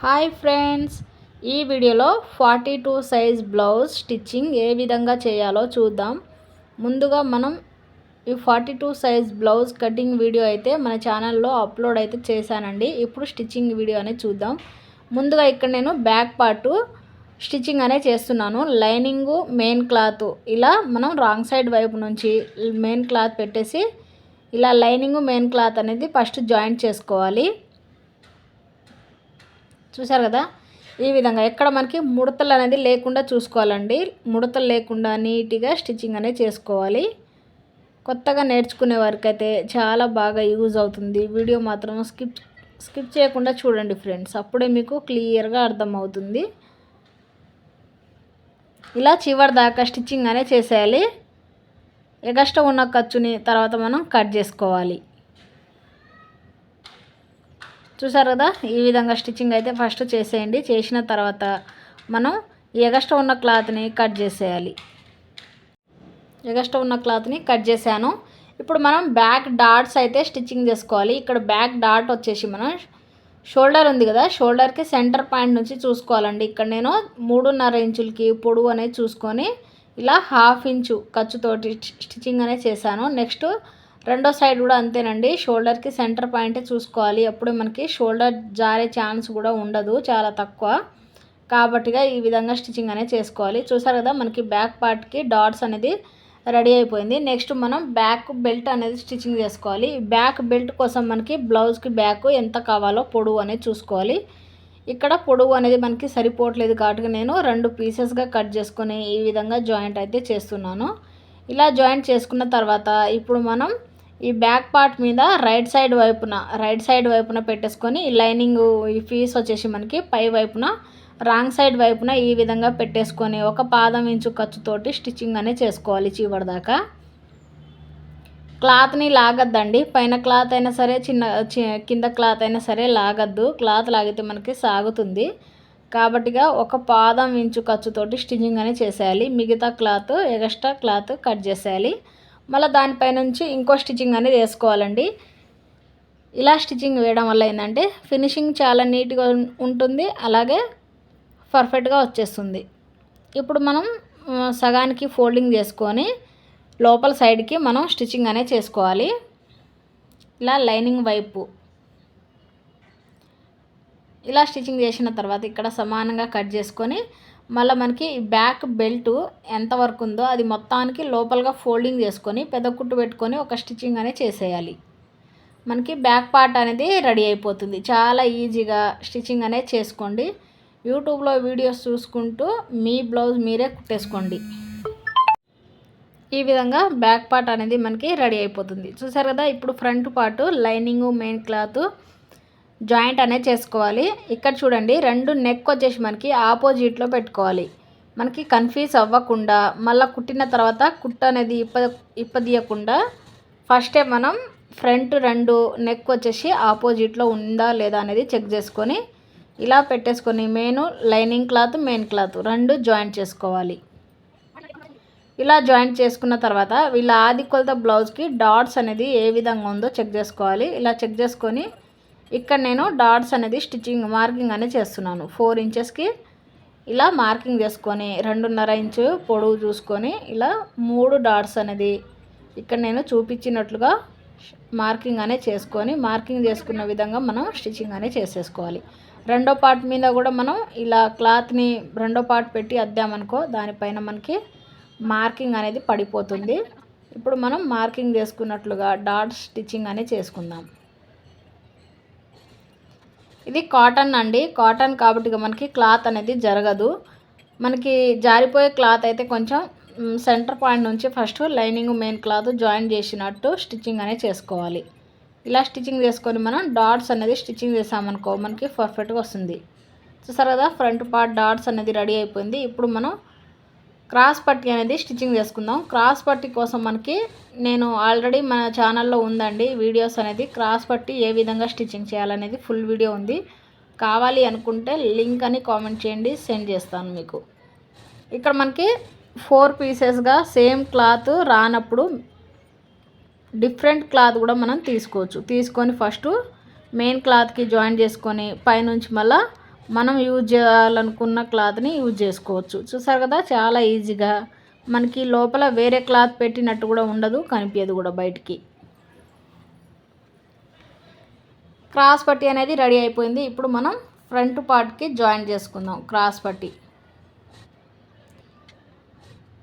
Hi friends. ఈ వీడియోలో forty two size blouse stitching ఏ విధంగా చేయాలో చూద్దాం. ముందుగా మనం ఈ forty two size blouse cutting video అయితే మన ఛానల్లో అప్లోడ్ అయితే చేశానండి. ఇప్పుడు స్టిచ్చింగ్ వీడియో అనేది చూద్దాం. ముందుగా ఇక్కడ నేను బ్యాక్ పార్టు స్టిచ్చింగ్ అనే చేస్తున్నాను. లైనింగు మెయిన్ క్లాత్ ఇలా మనం రాంగ్ సైడ్ వైపు నుంచి మెయిన్ క్లాత్ పెట్టేసి ఇలా లైనింగ్ మెయిన్ క్లాత్ అనేది ఫస్ట్ జాయింట్ చేసుకోవాలి. చూసారు కదా? ఈ విధంగా ఎక్కడ మనకి ముడతలు అనేది లేకుండా చూసుకోవాలండి. ముడతలు లేకుండా నీట్గా స్టిచ్చింగ్ అనేది చేసుకోవాలి. కొత్తగా నేర్చుకునే వారికి అయితే చాలా బాగా యూజ్ అవుతుంది. వీడియో మాత్రం స్కిప్ స్కిప్ చేయకుండా చూడండి ఫ్రెండ్స్. అప్పుడే మీకు క్లియర్గా అర్థమవుతుంది. ఇలా చివరి దాకా స్టిచ్చింగ్ అనేది చేసేయాలి. ఎగస్ట్రా ఉన్న ఖర్చుని తర్వాత మనం కట్ చేసుకోవాలి. చూసారు కదా? ఈ విధంగా స్టిచ్చింగ్ అయితే ఫస్ట్ చేసేయండి. చేసిన తర్వాత మనం ఎగస్ట్రా ఉన్న క్లాత్ని కట్ చేసేయాలి. ఎగస్ట్రా ఉన్న క్లాత్ని కట్ చేశాను. ఇప్పుడు మనం బ్యాక్ డాట్స్ అయితే స్టిచ్చింగ్ చేసుకోవాలి. ఇక్కడ బ్యాక్ డాట్ వచ్చేసి మనం షోల్డర్ ఉంది కదా? షోల్డర్కి సెంటర్ పాయింట్ నుంచి చూసుకోవాలండి. ఇక్కడ నేను మూడున్నర ఇంచులకి పొడవు అనేది చూసుకొని ఇలా హాఫ్ ఇంచు ఖర్చుతోటి స్టిచ్చింగ్ అనేది చేశాను. నెక్స్ట్ రెండో సైడ్ కూడా అంతేనండి. షోల్డర్కి సెంటర్ పాయింటే చూసుకోవాలి. అప్పుడు మనకి షోల్డర్ జారే ఛాన్స్ కూడా ఉండదు చాలా తక్కువ. కాబట్టిగా ఈ విధంగా స్టిచ్చింగ్ అనేది చేసుకోవాలి. చూసారు కదా మనకి బ్యాక్ పార్ట్కి డాట్స్ అనేది రెడీ అయిపోయింది. నెక్స్ట్ మనం బ్యాక్ బెల్ట్ అనేది స్టిచ్చింగ్ చేసుకోవాలి. బ్యాక్ బెల్ట్ కోసం మనకి బ్లౌజ్కి బ్యాక్ ఎంత కావాలో పొడవు అనేది చూసుకోవాలి. ఇక్కడ పొడవు అనేది మనకి సరిపోవట్లేదు కాబట్టి నేను రెండు పీసెస్గా కట్ చేసుకొని ఈ విధంగా జాయింట్ అయితే చేస్తున్నాను. ఇలా జాయింట్ చేసుకున్న తర్వాత ఇప్పుడు మనం ఈ బ్యాక్ పార్ట్ మీద రైట్ సైడ్ వైపున రైట్ సైడ్ వైపున పెట్టేసుకొని లైనింగ్ ఈ పీస్ వచ్చేసి మనకి పై వైపున రాంగ్ సైడ్ వైపున ఈ విధంగా పెట్టేసుకొని ఒక పాదం ఇంచు ఖర్చుతోటి స్టిచ్చింగ్ అనేది చేసుకోవాలి చీవడదాకా క్లాత్ని లాగద్దండి. పైన క్లాత్ అయినా సరే చిన్న కింద క్లాత్ అయినా సరే లాగద్దు. క్లాత్ లాగితే మనకి సాగుతుంది. కాబట్టిగా ఒక పాదం ఇంచు ఖర్చుతోటి స్టిచ్చింగ్ అనేది చేసేయాలి. మిగతా క్లాత్ ఎక్స్ట్రా క్లాత్ కట్ చేసేయాలి. మళ్ళీ దానిపై నుంచి ఇంకో స్టిచ్చింగ్ అనేది వేసుకోవాలండి. ఇలా స్టిచ్చింగ్ వేయడం వల్ల ఏంటంటే ఫినిషింగ్ చాలా నీట్గా ఉంటుంది అలాగే పర్ఫెక్ట్గా వచ్చేస్తుంది. ఇప్పుడు మనం సగానికి ఫోల్డింగ్ చేసుకొని లోపల సైడ్కి మనం స్టిచ్చింగ్ అనేది చేసుకోవాలి. ఇలా లైనింగ్ వైపు. ఇలా స్టిచ్చింగ్ చేసిన తర్వాత ఇక్కడ సమానంగా కట్ చేసుకొని మళ్ళీ మనకి బ్యాక్ బెల్ట్ ఎంతవరకు ఉందో అది మొత్తానికి లోపలగా ఫోల్డింగ్ చేసుకొని పెద్ద కుట్టు పెట్టుకొని ఒక స్టిచ్చింగ్ అనేది చేసేయాలి. మనకి బ్యాక్ పార్ట్ అనేది రెడీ అయిపోతుంది. చాలా ఈజీగా స్టిచ్చింగ్ అనేది చేసుకోండి. యూట్యూబ్లో వీడియోస్ చూసుకుంటూ మీ బ్లౌజ్ మీరే కుట్టేసుకోండి. ఈ విధంగా బ్యాక్ పార్ట్ అనేది మనకి రెడీ అయిపోతుంది. చూసారు కదా ఇప్పుడు front part lining main cloth joint అనేది చేసుకోవాలి. ఇక్కడ చూడండి రెండు నెక్ వచ్చేసి మనకి ఆపోజిట్లో పెట్టుకోవాలి. మనకి కన్ఫ్యూజ్ అవ్వకుండా మళ్ళీ కుట్టిన తర్వాత కుట్ట అనేది ఇప్ప ఇప్పదీయకుండా ఫస్టే మనం ఫ్రంట్ రెండు నెక్ వచ్చేసి ఆపోజిట్లో ఉందా లేదా అనేది చెక్ చేసుకొని ఇలా పెట్టేసుకొని main lining cloth main cloth రెండు జాయింట్ చేసుకోవాలి. ఇలా జాయింట్ చేసుకున్న తర్వాత వీళ్ళ ఆది కొలత బ్లౌజ్కి డాట్స్ అనేది ఏ విధంగా ఉందో చెక్ చేసుకోవాలి. ఇలా చెక్ చేసుకొని ఇక్కడ నేను డాట్స్ అనేది స్టిచ్చింగ్ మార్కింగ్ అనేది చేస్తున్నాను. ఫోర్ ఇంచెస్కి ఇలా మార్కింగ్ చేసుకొని రెండున్నర ఇంచు పొడవు చూసుకొని ఇలా మూడు డాట్స్ అనేది ఇక్కడ నేను చూపించినట్లుగా మార్కింగ్ అనేది చేసుకొని మార్కింగ్ చేసుకున్న విధంగా మనం స్టిచ్చింగ్ అనేది చేసేసుకోవాలి. రెండో పార్ట్ మీద కూడా మనం ఇలా క్లాత్ని రెండో పార్ట్ పెట్టి అద్దామనుకో దానిపైన మనకి మార్కింగ్ అనేది పడిపోతుంది. ఇప్పుడు మనం మార్కింగ్ చేసుకున్నట్లుగా డాట్ స్టిచ్చింగ్ అనేది చేసుకుందాం. ఇది కాటన్ అండి. కాటన్ కాబట్టి మనకి క్లాత్ అనేది జరగదు. మనకి జారిపోయే క్లాత్ అయితే కొంచెం సెంటర్ పాయింట్ నుంచి first lining main cloth join చేసినట్టు స్టిచ్చింగ్ అనేది చేసుకోవాలి. ఇలా స్టిచ్చింగ్ చేసుకొని మనం డాట్స్ అనేది స్టిచ్చింగ్ చేసామనుకో మనకి పర్ఫెక్ట్గా వస్తుంది. చూసారు కదా ఫ్రంట్ పార్ట్ డాట్స్ అనేది రెడీ అయిపోయింది. ఇప్పుడు మనం క్రాస్ పట్టి అనేది స్టిచ్చింగ్ చేసుకుందాం. క్రాస్ పట్టి కోసం మనకి నేను ఆల్రెడీ మన ఛానల్లో ఉందండి వీడియోస్ అనేది. క్రాస్ పట్టి ఏ విధంగా స్టిచ్చింగ్ చేయాలనేది ఫుల్ వీడియో ఉంది. కావాలి అనుకుంటే లింక్ అని కామెంట్ చేయండి సెండ్ చేస్తాను మీకు. ఇక్కడ మనకి ఫోర్ పీసెస్గా సేమ్ క్లాత్ రానప్పుడు డిఫరెంట్ క్లాత్ కూడా మనం తీసుకోవచ్చు. తీసుకొని ఫస్ట్ మెయిన్ క్లాత్కి జాయిన్ చేసుకొని పైనుంచి మళ్ళీ మనం యూజ్ చేయాలనుకున్న క్లాత్ని యూజ్ చేసుకోవచ్చు. చూసారు కదా చాలా ఈజీగా. మనకి లోపల వేరే క్లాత్ పెట్టినట్టు కూడా ఉండదు కనిపించదు కూడా బయటికి. క్రాస్ పట్టి అనేది రెడీ అయిపోయింది. ఇప్పుడు మనం ఫ్రంట్ పార్ట్కి జాయిన్ చేసుకుందాం. క్రాస్ పట్టి.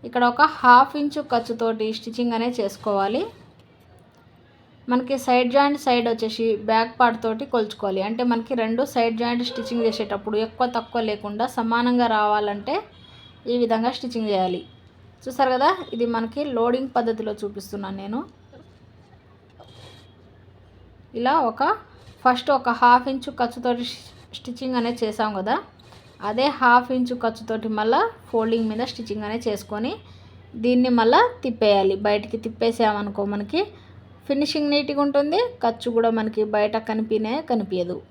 ఇక్కడ ఒక హాఫ్ ఇంచు ఖర్చుతోటి స్టిచ్చింగ్ అనేది చేసుకోవాలి. మనకి సైడ్ జాయింట్ సైడ్ వచ్చేసి బ్యాక్ పార్ట్ తోటి కొలుచుకోవాలి. అంటే మనకి రెండు సైడ్ జాయింట్ స్టిచ్చింగ్ చేసేటప్పుడు ఎక్కువ తక్కువ లేకుండా సమానంగా రావాలంటే ఈ విధంగా స్టిచ్చింగ్ చేయాలి. చూసారు కదా? ఇది మనకి లోడింగ్ పద్ధతిలో చూపిస్తున్నాను నేను. ఇలా ఒక ఫస్ట్ ఒక హాఫ్ ఇంచు ఖర్చుతోటి స్టిచ్చింగ్ అనేది చేసాం కదా? అదే హాఫ్ ఇంచు ఖర్చుతోటి మళ్ళీ ఫోల్డింగ్ మీద స్టిచ్చింగ్ అనేది చేసుకొని దీన్ని మళ్ళీ తిప్పేయాలి. బయటికి తిప్పేసామనుకో మనకి ఫినిషింగ్ నీట్గా ఉంటుంది. ఖర్చు కూడా మనకి బయట కనిపినే కనిపించదు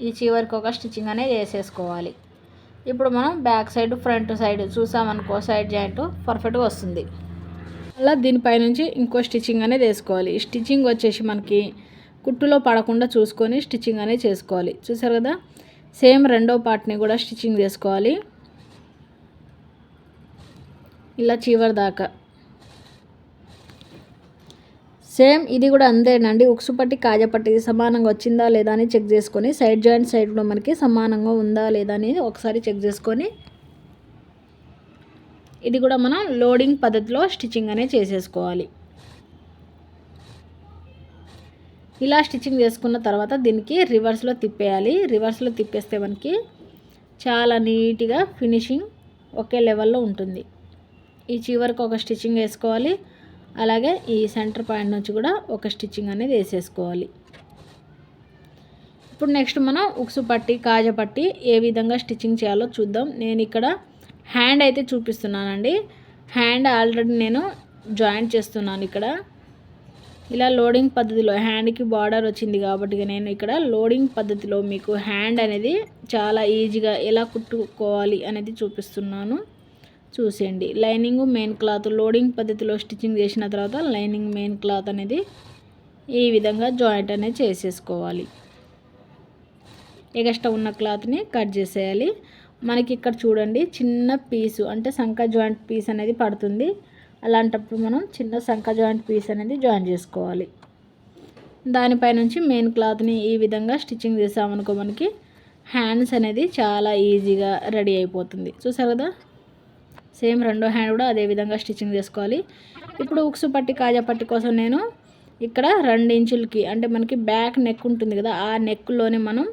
ఈ చివరికి ఒక స్టిచ్చింగ్ అనేది వేసేసుకోవాలి. ఇప్పుడు మనం బ్యాక్ సైడ్ ఫ్రంట్ సైడ్ చూసామనుకో సైడ్ జాయింట్ పర్ఫెక్ట్గా వస్తుంది. అలా దీనిపైనుంచి ఇంకో స్టిచ్చింగ్ అనేది వేసుకోవాలి. స్టిచ్చింగ్ వచ్చేసి మనకి కుట్టులో పడకుండా చూసుకొని స్టిచ్చింగ్ అనేది చేసుకోవాలి. చూసారు కదా? సేమ్ రెండో పార్ట్ని కూడా స్టిచ్చింగ్ చేసుకోవాలి ఇలా చివరి దాకా సేమ్ ఇది కూడా అంతేనండి. ఉక్సు పట్టి కాజపట్టి సమానంగా వచ్చిందా లేదా అని చెక్ చేసుకొని సైడ్ జాయింట్ సైడ్ కూడా మనకి సమానంగా ఉందా లేదా అని ఒకసారి చెక్ చేసుకొని ఇది కూడా మనం లోడింగ్ పద్ధతిలో స్టిచ్చింగ్ అనేది చేసేసుకోవాలి. ఇలా స్టిచ్చింగ్ చేసుకున్న తర్వాత దీనికి రివర్స్లో తిప్పేయాలి. రివర్స్లో తిప్పేస్తే మనకి చాలా నీట్గా ఫినిషింగ్ ఒకే లెవెల్లో ఉంటుంది. ఈ చివరికి ఒక స్టిచ్చింగ్ వేసుకోవాలి. అలాగే ఈ సెంటర్ పాయింట్ నుంచి కూడా ఒక స్టిచ్చింగ్ అనేది వేసేసుకోవాలి. ఇప్పుడు నెక్స్ట్ మనం ఉక్సు పట్టి కాజ పట్టి ఏ విధంగా స్టిచ్చింగ్ చేయాలో చూద్దాం. నేను ఇక్కడ హ్యాండ్ అయితే చూపిస్తున్నానండి. హ్యాండ్ ఆల్రెడీ నేను జాయింట్ చేస్తున్నాను ఇక్కడ. ఇలా లోడింగ్ పద్ధతిలో హ్యాండ్కి బార్డర్ వచ్చింది కాబట్టి నేను ఇక్కడ లోడింగ్ పద్ధతిలో మీకు హ్యాండ్ అనేది చాలా ఈజీగా ఎలా కుట్టుకోవాలి అనేది చూపిస్తున్నాను. చూసేయండి. లైనింగ్ మెయిన్ క్లాత్ లోడింగ్ పద్ధతిలో స్టిచ్చింగ్ చేసిన తర్వాత లైనింగ్ మెయిన్ క్లాత్ అనేది ఈ విధంగా జాయింట్ అనేది చేసేసుకోవాలి. ఎగస్ట్రా ఉన్న క్లాత్ని కట్ చేసేయాలి. మనకి ఇక్కడ చూడండి చిన్న పీసు అంటే సంఖ జాయింట్ పీస్ అనేది పడుతుంది. అలాంటప్పుడు మనం చిన్న సంఖ జాయింట్ పీస్ అనేది జాయిన్ చేసుకోవాలి. దానిపై నుంచి మెయిన్ క్లాత్ని ఈ విధంగా స్టిచ్చింగ్ చేసామనుకో మనకి హ్యాండ్స్ అనేది చాలా ఈజీగా రెడీ అయిపోతుంది. చూసారు కదా? సేమ్ రెండో హ్యాండ్ కూడా అదే విధంగా స్టిచ్చింగ్ చేసుకోవాలి. ఇప్పుడు ఉక్సు పట్టి కాజా పట్టి కోసం నేను ఇక్కడ రెండు ఇంచులకి అంటే మనకి బ్యాక్ నెక్ ఉంటుంది కదా ఆ నెక్లోనే మనం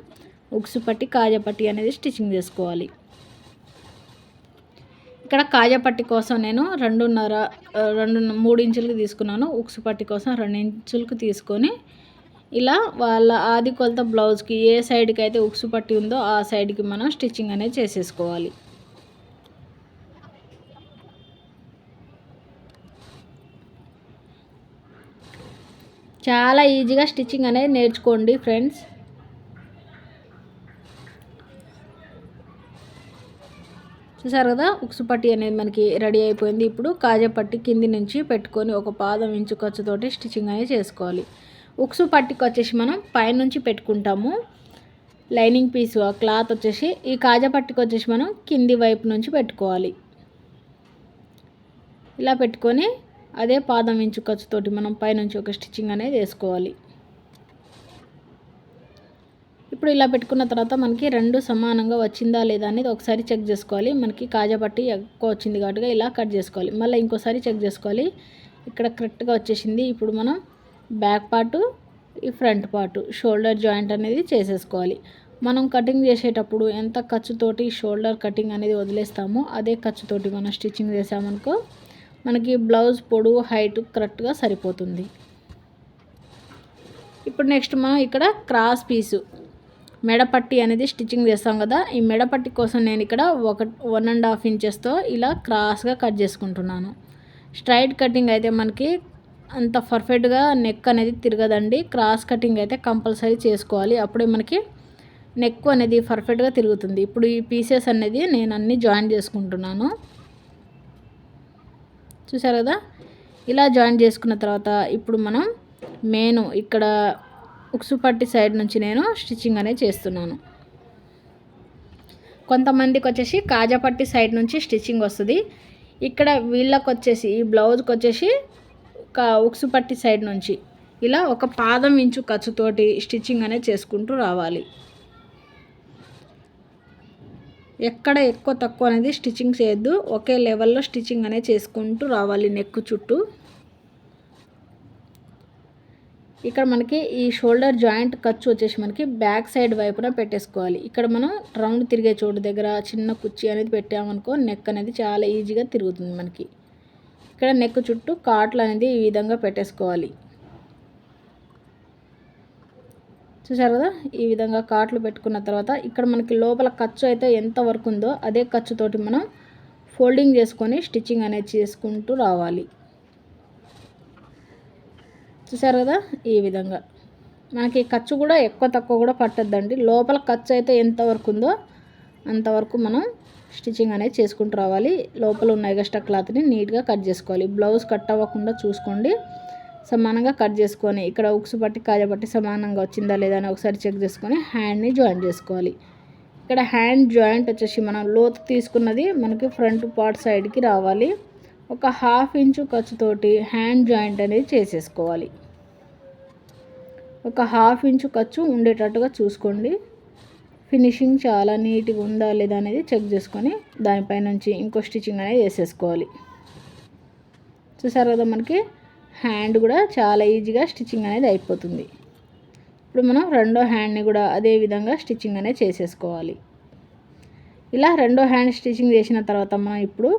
ఉక్సు పట్టి కాజా పట్టి అనేది స్టిచ్చింగ్ చేసుకోవాలి. ఇక్కడ కాజా పట్టి కోసం నేను రెండున్నర రెండు మూడు ఇంచులకి తీసుకున్నాను. ఉక్సు పట్టి కోసం రెండు ఇంచులకు తీసుకొని ఇలా వాళ్ళ ఆది కొలత బ్లౌజ్కి ఏ సైడ్కి అయితే ఉక్సు పట్టి ఉందో ఆ సైడ్కి మనం స్టిచ్చింగ్ అనేది చేసేసుకోవాలి. చాలా ఈజీగా స్టిచ్చింగ్ అనేది నేర్చుకోండి ఫ్రెండ్స్. చూసారు కదా ఉక్సు పట్టి అనేది మనకి రెడీ అయిపోయింది. ఇప్పుడు కాజా పట్టి కింది నుంచి పెట్టుకొని ఒక పాదం ఇంచు ఖర్చుతోటి స్టిచ్చింగ్ అనేది చేసుకోవాలి. ఉక్సు పట్టికి వచ్చేసి మనం పైనుంచి పెట్టుకుంటాము. లైనింగ్ పీస్ ఆ క్లాత్ వచ్చేసి ఈ కాజా పట్టికి వచ్చేసి మనం కింది వైపు నుంచి పెట్టుకోవాలి. ఇలా పెట్టుకొని అదే పాదం ఇంచు ఖర్చుతోటి మనం పైనుంచి ఒక స్టిచ్చింగ్ అనేది వేసుకోవాలి. ఇప్పుడు ఇలా పెట్టుకున్న తర్వాత మనకి రెండు సమానంగా వచ్చిందా లేదా అనేది ఒకసారి చెక్ చేసుకోవాలి. మనకి కాజాపట్టి ఎక్కువ వచ్చింది కాబట్టి ఇలా కట్ చేసుకోవాలి. మళ్ళీ ఇంకోసారి చెక్ చేసుకోవాలి. ఇక్కడ కరెక్ట్గా వచ్చేసింది. ఇప్పుడు మనం బ్యాక్ పార్టు ఈ ఫ్రంట్ పార్టు షోల్డర్ జాయింట్ అనేది చేసేసుకోవాలి. మనం కటింగ్ చేసేటప్పుడు ఎంత ఖర్చుతోటి షోల్డర్ కటింగ్ అనేది వదిలేస్తామో అదే ఖర్చుతోటి మనం స్టిచ్చింగ్ చేసామనుకో మనకి బ్లౌజ్ పొడవు హైట్ కరెక్ట్గా సరిపోతుంది. ఇప్పుడు నెక్స్ట్ మనం ఇక్కడ క్రాస్ పీసు మెడపట్టి అనేది స్టిచ్చింగ్ చేస్తాం కదా. ఈ మెడపట్టి కోసం నేను ఇక్కడ ఒక వన్ అండ్ హాఫ్ ఇంచెస్తో ఇలా క్రాస్గా కట్ చేసుకుంటున్నాను. స్ట్రైట్ కటింగ్ అయితే మనకి అంత పర్ఫెక్ట్గా నెక్ అనేది తిరగదండి. క్రాస్ కటింగ్ అయితే కంపల్సరీ చేసుకోవాలి. అప్పుడే మనకి నెక్ అనేది పర్ఫెక్ట్గా తిరుగుతుంది. ఇప్పుడు ఈ పీసెస్ అనేది నేను అన్నీ జాయిన్ చేసుకుంటున్నాను. చూసారు కదా? ఇలా జాయిన్ చేసుకున్న తర్వాత ఇప్పుడు మనం మెయిన్ ఇక్కడ ఉక్సు పట్టి సైడ్ నుంచి నేను స్టిచ్చింగ్ అనేది చేస్తున్నాను. కొంతమందికి వచ్చేసి కాజాపట్టి సైడ్ నుంచి స్టిచ్చింగ్ వస్తుంది. ఇక్కడ వీళ్ళకి వచ్చేసి ఈ బ్లౌజ్కి వచ్చేసి ఉక్సు పట్టి సైడ్ నుంచి ఇలా ఒక పాదం ఇంచు ఖర్చుతోటి స్టిచ్చింగ్ అనేది చేసుకుంటూ రావాలి. ఎక్కడ ఎక్కువ తక్కువ అనేది స్టిచ్చింగ్ చేయొద్దు. ఒకే లెవెల్లో స్టిచ్చింగ్ అనేది చేసుకుంటూ రావాలి నెక్ చుట్టూ. ఇక్కడ మనకి ఈ షోల్డర్ జాయింట్ ఖర్చు వచ్చేసి మనకి బ్యాక్ సైడ్ వైపున పెట్టేసుకోవాలి. ఇక్కడ మనం రౌండ్ తిరిగే చోటు దగ్గర చిన్న కుర్చీ అనేది పెట్టామనుకో నెక్ అనేది చాలా ఈజీగా తిరుగుతుంది మనకి. ఇక్కడ నెక్ చుట్టూ కాట్లు అనేది ఈ విధంగా పెట్టేసుకోవాలి. చూసారు కదా? ఈ విధంగా కాట్లు పెట్టుకున్న తర్వాత ఇక్కడ మనకి లోపల ఖర్చు అయితే ఎంత వరకు ఉందో అదే ఖర్చుతోటి మనం ఫోల్డింగ్ చేసుకొని స్టిచ్చింగ్ అనేది చేసుకుంటూ రావాలి. చూసారు కదా? ఈ విధంగా. మనకి ఖర్చు కూడా ఎక్కువ తక్కువ కూడా పట్టద్దండి. లోపల ఖర్చు అయితే ఎంత వరకు ఉందో అంతవరకు మనం స్టిచ్చింగ్ అనేది చేసుకుంటూ రావాలి. లోపల ఉన్న ఎగస్ట్రా క్లాత్ని నీట్గా కట్ చేసుకోవాలి. బ్లౌజ్ కట్ అవ్వకుండా చూసుకోండి. సమానంగా కట్ చేసుకొని ఇక్కడ ఉక్సు పట్టి కాజ పట్టి సమానంగా వచ్చిందా లేదా అని ఒకసారి చెక్ చేసుకొని హ్యాండ్ని జాయిన్ చేసుకోవాలి. ఇక్కడ హ్యాండ్ జాయింట్ వచ్చేసి మనం లోతు తీసుకున్నది మనకి ఫ్రంట్ పార్ట్ సైడ్కి రావాలి. ఒక హాఫ్ ఇంచు ఖర్చుతోటి హ్యాండ్ జాయింట్ అనేది చేసేసుకోవాలి. ఒక హాఫ్ ఇంచు ఖర్చు ఉండేటట్టుగా చూసుకోండి. ఫినిషింగ్ చాలా నీట్గా ఉందా లేదా అనేది చెక్ చేసుకొని దానిపై నుంచి ఇంకో స్టిచ్చింగ్ అనేది వేసేసుకోవాలి. చూసారు కదా మనకి హ్యాండ్ కూడా చాలా ఈజీగా స్టిచ్చింగ్ అనేది అయిపోతుంది. ఇప్పుడు మనం రెండో హ్యాండ్ని కూడా అదే విధంగా స్టిచ్చింగ్ అనేది చేసేసుకోవాలి. ఇలా రెండో హ్యాండ్ స్టిచ్చింగ్ చేసిన తర్వాత మనం ఇప్పుడు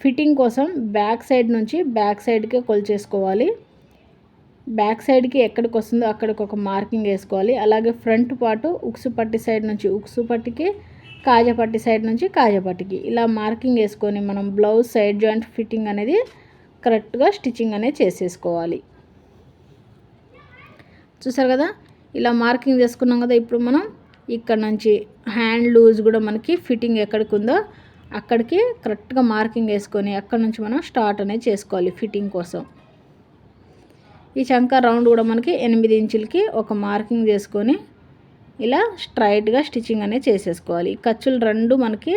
ఫిట్టింగ్ కోసం బ్యాక్ సైడ్ నుంచి బ్యాక్ సైడ్కి కొలిచేసుకోవాలి. బ్యాక్ సైడ్కి ఎక్కడికి వస్తుందో అక్కడికి ఒక మార్కింగ్ వేసుకోవాలి. అలాగే ఫ్రంట్ పాటు ఉక్సు పట్టి సైడ్ నుంచి ఉక్సు పట్టికి కాజపట్టి సైడ్ నుంచి కాజపట్టికి ఇలా మార్కింగ్ వేసుకొని మనం బ్లౌజ్ సైడ్ జాయింట్ ఫిట్టింగ్ అనేది కరెక్ట్గా స్టిచ్చింగ్ అనేది చేసేసుకోవాలి. చూసారు కదా? ఇలా మార్కింగ్ చేసుకున్నాం కదా? ఇప్పుడు మనం ఇక్కడ నుంచి హ్యాండ్ లూజ్ కూడా మనకి ఫిట్టింగ్ ఎక్కడికి ఉందో అక్కడికి కరెక్ట్గా మార్కింగ్ వేసుకొని అక్కడ నుంచి మనం స్టార్ట్ అనేది చేసుకోవాలి ఫిట్టింగ్ కోసం. ఈ చంక రౌండ్ కూడా మనకి ఎనిమిది ఇంచులకి ఒక మార్కింగ్ చేసుకొని ఇలా స్ట్రైట్గా స్టిచ్చింగ్ అనేది చేసేసుకోవాలి. ఖర్చులు రెండు మనకి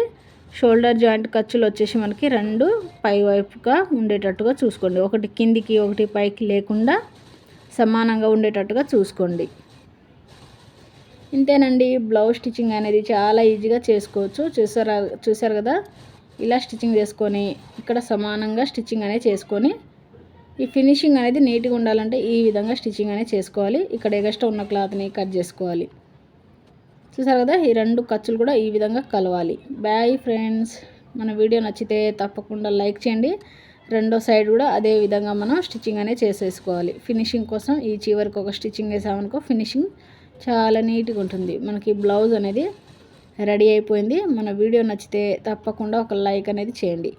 షోల్డర్ జాయింట్ ఖర్చులు వచ్చేసి మనకి రెండు పై వైపుగా ఉండేటట్టుగా చూసుకోండి. ఒకటి కిందికి ఒకటి పైకి లేకుండా సమానంగా ఉండేటట్టుగా చూసుకోండి. ఇంతేనండి బ్లౌజ్ స్టిచ్చింగ్ అనేది చాలా ఈజీగా చేసుకోవచ్చు. చూసారా చూసారు కదా? ఇలా స్టిచ్చింగ్ చేసుకొని ఇక్కడ సమానంగా స్టిచ్చింగ్ అనేది చేసుకొని ఈ ఫినిషింగ్ అనేది నీట్గా ఉండాలంటే ఈ విధంగా స్టిచ్చింగ్ అనేది చేసుకోవాలి. ఇక్కడ ఎగస్ట్రా ఉన్న క్లాత్ని కట్ చేసుకోవాలి. చూసారు కదా ఈ రెండు ఖర్చులు కూడా ఈ విధంగా కలవాలి. బాయ్ ఫ్రెండ్స్ మన వీడియో నచ్చితే తప్పకుండా లైక్ చేయండి. రెండో సైడ్ కూడా అదే విధంగా మనం స్టిచ్చింగ్ అనేది చేసేసుకోవాలి. ఫినిషింగ్ కోసం ఈ చివరికి ఒక స్టిచ్చింగ్ వేసామనుకో ఫినిషింగ్ చాలా నీట్గా ఉంటుంది. మనకి బ్లౌజ్ అనేది రెడీ అయిపోయింది. మన వీడియో నచ్చితే తప్పకుండా ఒక లైక్ అనేది చేయండి.